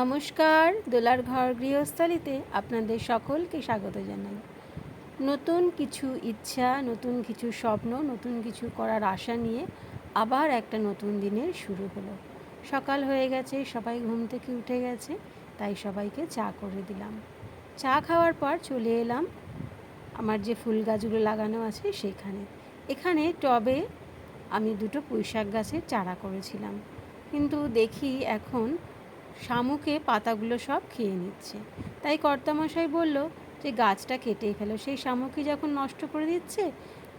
নমস্কার, দোলার ঘর গৃহস্থালিতে আপনাদের সকলকে স্বাগত জানাই। নতুন কিছু ইচ্ছা, নতুন কিছু স্বপ্ন, নতুন কিছু করার আশা নিয়ে আবার একটা নতুন দিনের শুরু হলো। সকাল হয়ে গেছে, সবাই ঘুম থেকে উঠে গেছে, তাই সবাইকে চা করে দিলাম। চা খাওয়ার পর চলে এলাম আমার যে ফুল গাছগুলো লাগানো আছে সেখানে। এখানে টবে আমি দুটো পুঁইশাক গাছের চারা করেছিলাম। কিন্তু দেখি এখন শামুকে পাতাগুলো সব খেয়ে নিচ্ছে। তাই কর্তামশাই বলল, যে গাছটা কেটেই ফেলো, সেই শামুকি যখন নষ্ট করে দিচ্ছে,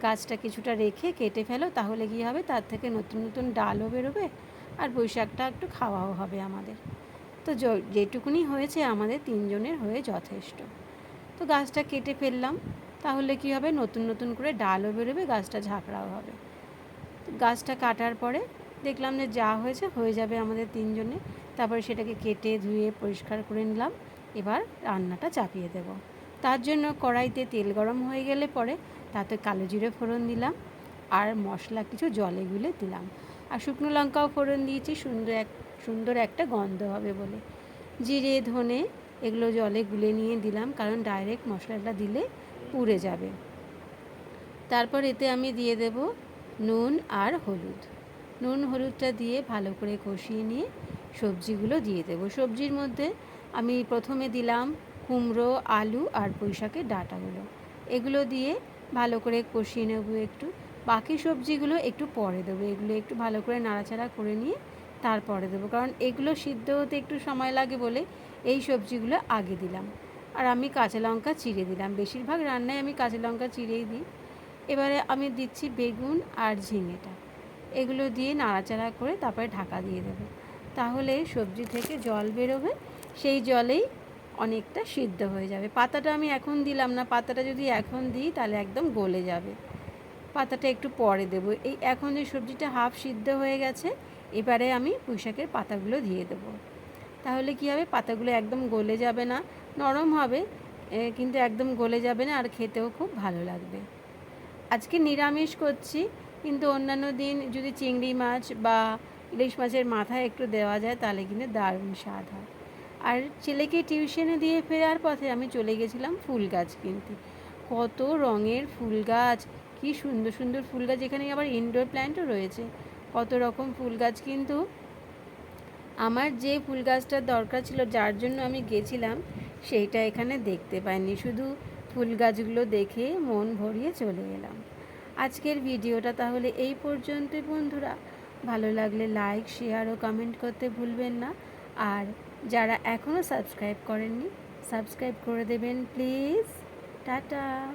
গাছটা কিছুটা রেখে কেটে ফেলো, তাহলে কী হবে? তার থেকে নতুন নতুন ডালও বেরোবে, আর বৈশাখটা একটু খাওয়াও হবে আমাদের। তো যেটুকুনি হয়েছে আমাদের তিনজনের হয়ে যথেষ্ট। তো গাছটা কেটে ফেললাম, তাহলে কী হবে? নতুন নতুন করে ডালও বেরোবে, গাছটা ঝাঁকড়াও হবে। গাছটা কাটার পরে দেখলাম যে যা হয়েছে, হয়ে যাবে আমাদের তিনজনে। তারপরে সেটাকে কেটে ধুয়ে পরিষ্কার করে নিলাম। এবার রান্নাটা চাপিয়ে দেব। তার জন্য কড়াইতে তেল গরম হয়ে গেলে পরে তাতে কালো জিরে ফোড়ন দিলাম আর মশলা কিছু জলে গুলে দিলাম। আর শুকনো লঙ্কাও ফোড়ন দিয়েছি, সুন্দর এক, সুন্দর একটা গন্ধ হবে বলে। জিরে, ধনে এগুলো জলে গুলে নিয়ে দিলাম কারণ ডাইরেক্ট মশলাটা দিলে পুড়ে যাবে। তারপর এতে আমি দিয়ে দেব নুন আর হলুদ। নুন হলুদটা দিয়ে ভালো করে কষিয়ে নিয়ে সবজিগুলো দিয়ে দেবো। সবজির মধ্যে আমি প্রথমে দিলাম কুমড়ো, আলু আর পুঁইশাকের ডাঁটাগুলো। এগুলো দিয়ে ভালো করে কষিয়ে নেব একটু। বাকি সবজিগুলো একটু পরে দেবো। এগুলো একটু ভালো করে নাড়াচাড়া করে নিয়ে তারপরে দেবো। কারণ এগুলো সিদ্ধ হতে একটু সময় লাগে বলে এই সবজিগুলো আগে দিলাম। আর আমি কাঁচা লঙ্কা চিড়ে দিলাম। বেশিরভাগ রান্নায় আমি কাঁচা লঙ্কা চিড়েই দিই। এবারে আমি দিচ্ছি বেগুন আর ঝিঙেটা। এগুলো দিয়ে নাড়াচাড়া করে তারপরে ঢাকা দিয়ে দেবো। তাহলে সবজি থেকে জল বেরোবে, সেই জলেই অনেকটা সিদ্ধ হয়ে যাবে। পাতাটা আমি এখন দিলাম না, পাতাটা যদি এখন দিই তাহলে একদম গলে যাবে। পাতাটা একটু পরে দেবো। এই এখন যে সবজিটা হাফ সিদ্ধ হয়ে গেছে, এবারে আমি পুঁইশাকের পাতাগুলো দিয়ে দেবো। তাহলে কী হবে? পাতাগুলো একদম গলে যাবে না। নরম হবে কিন্তু একদম গলে যাবে না আর খেতেও খুব ভালো লাগবে। আজকে নিরামিষ করছি। কিন্তু অন্যান্য দিন যদি চিংড়ি মাছ বা ইলিশ মাছের মাথায় একটু দেওয়া যায়, তাহলে কিন্তু দারুণ স্বাদ হয়। আর ছেলেকে টিউশনে দিয়ে ফেরার পথে আমি চলে গেছিলাম ফুল গাছ কিনতে। কত রঙের ফুল গাছ, কি সুন্দর সুন্দর ফুল গাছ, এখানে আবার ইনডোর প্ল্যান্টও রয়েছে। কত রকম ফুল গাছ কিন্তু আমার যে ফুল গাছটার দরকার ছিল, যার জন্য আমি গেছিলাম, সেইটা এখানে দেখতে পাইনি। শুধু ফুল গাছগুলো দেখে মন ভরিয়ে চলে এলাম। আজকের ভিডিওটা তাহলে এই পর্যন্তই বন্ধুরা। ভালো লাগলে লাইক শেয়ার ও কমেন্ট করতে ভুলবেন না। আর যারা এখনও সাবস্ক্রাইব করেননি সাবস্ক্রাইব করে দেবেন প্লিজ টাটা।